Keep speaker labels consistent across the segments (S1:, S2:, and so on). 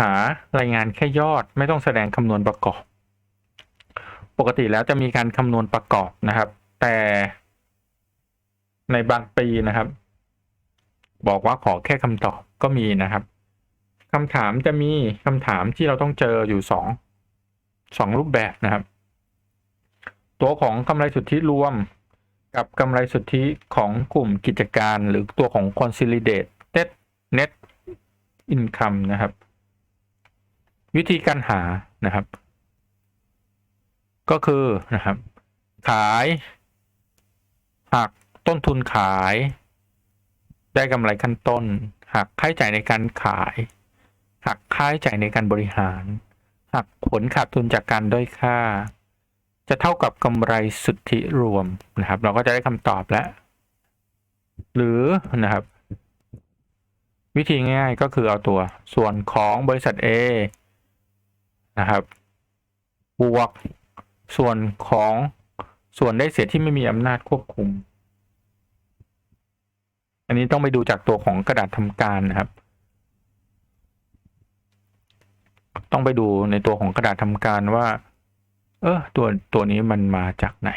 S1: หารายงานแค่ยอดไม่ต้องแสดงคำนวณประกอบ ปกติแล้วจะมีการคำนวณประกอบนะครับ แต่ในบางปีนะครับ บอกว่าขอแค่คำตอบก็มีนะครับคำถามจะมีคำถามที่เราต้องเจออยู่สองสองรูปแบบนะครับ ตัวของกำไรสุทธิรวมกับกำไรสุทธิของกลุ่มกิจการ หรือตัวของ consolidated net income นะครับ วิธีการหานะครับ ก็คือนะครับ ขายหักต้นทุนขาย ได้กำไรขั้นต้น หักค่าใช้จ่ายในการขาย หักค่าใช้จ่ายในการบริหาร หักผลขาดทุนจากการด้อยค่า จะเท่ากับกำไรสุทธิรวมนะครับ เราก็จะได้คำตอบแล้ว หรือนะครับ วิธีง่ายก็คือเอาตัวส่วนของบริษัท A นะครับ บวกส่วนของส่วนได้เสียที่ไม่มีอำนาจควบคุม อันนี้ต้องไปดูจากตัวของกระดาษทำการนะครับ ต้องไปดูในตัวของกระดาษทำการว่า เออตัวตัวนี้มันมาจากไหน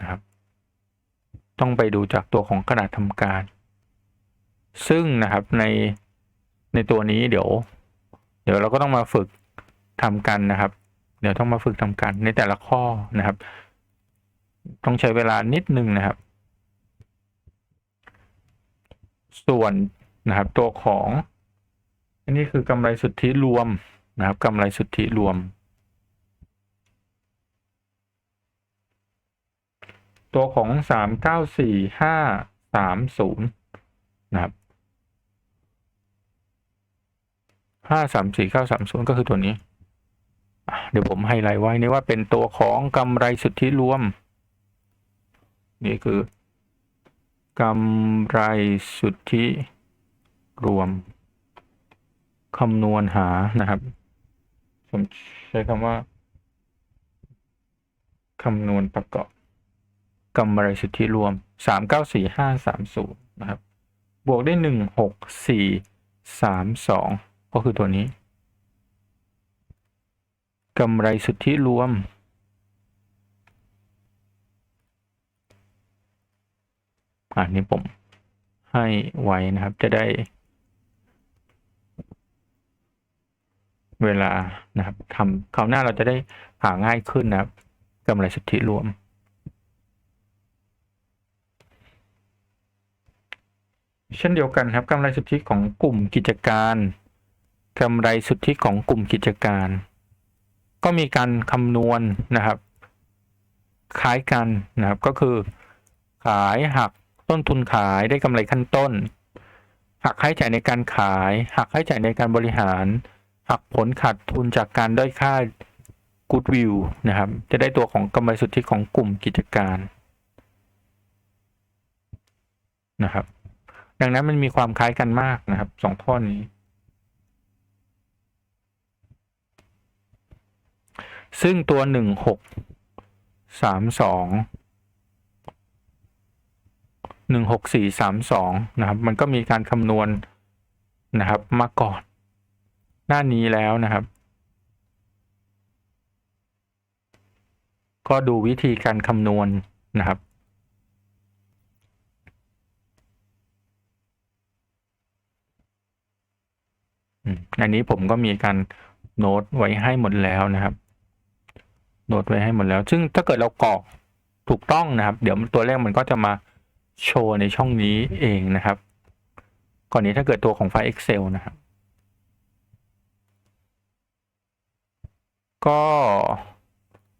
S1: นะครับ ต้องไปดูจากตัวของกระดาษทำการ ซึ่งนะครับใน ในตัวนี้เดี๋ยว เดี๋ยวเราก็ต้องมาฝึกทำกันนะครับ เดี๋ยวต้องมาฝึกทำกันในแต่ละข้อนะครับ ต้องใช้เวลานิดนึงนะครับ ส่วนนะครับตัวของอันนี้คือกำไรสุทธิรวมนะครับกำไรสุทธิรวม ตัวของสามเก้าสี่ห้าสามศูนย์นะครับ ห้าสามสี่เก้าสามศูนย์ก็คือตัวนี้ เดี๋ยวผมไฮไลท์ไว้นี่ว่าเป็นตัวของกำไรสุทธิรวม นี่คือกำไรสุทธิรวมคำนวณหานะครับ ผมใช้คำว่าคำนวณประกอบกำไรสุทธิรวมสามเก้าสี่ห้าสามศูนย์นะครับ บวกได้หนึ่งห ก็คือตัวนี้กำไรสุทธิรวม อันนี้ผมให้ไว้นะครับจะได้ เวลานะครับทำคราวหน้าเราจะได้หาง่ายขึ้นนะครับกำไรสุทธิรวม เช่นเดียวกันครับกำไรสุทธิของกลุ่มกิจการ กำไรสุทธิของกลุ่มกิจการ ก็มีการคำนวณนะครับคล้ายกันนะครับก็คือ ขายหักต้นทุนขายได้กำไรขั้นต้น หักค่าใช้จ่ายในการขาย หักค่าใช้จ่ายในการบริหาร หักผลขาดทุนจากการด้อยค่า Goodwill นะครับ จะได้ตัวของกำไรสุทธิของกลุ่มกิจการนะครับ ดังนั้นมันมีความคล้ายกันมากนะครับสองข้อนี้ ซึ่งตัวหนึ่งหกสามสองหนึ่งหกสี่สามสองนะครับ มันก็มีการคำนวณนะครับมาก่อน หน้านี้แล้วนะครับ ก็ดูวิธีการคำนวณนะครับอันนี้ผมก็มีการโน้ตไว้ให้หมดแล้วนะครับ โน้ตไว้ให้หมดแล้ว ซึ่งถ้าเกิดเรากรอกถูกต้องนะครับ เดี๋ยวตัวเลขมันก็จะมาโชว์ในช่องนี้เองนะครับ ก่อนนี้ถ้าเกิดตัวของไฟล์ Excel นะครับ ก็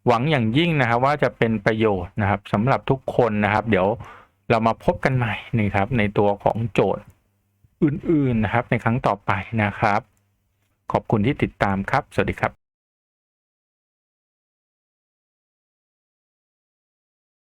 S1: หวังอย่างยิ่งนะครับว่าจะเป็นประโยชน์นะครับสำหรับทุกคนนะครับ เดี๋ยวเรามาพบกันใหม่นะครับ ในตัวของโจทย์อื่นๆนะครับ ในครั้งต่อไปนะครับ ขอบคุณที่ติดตามครับ สวัสดีครับ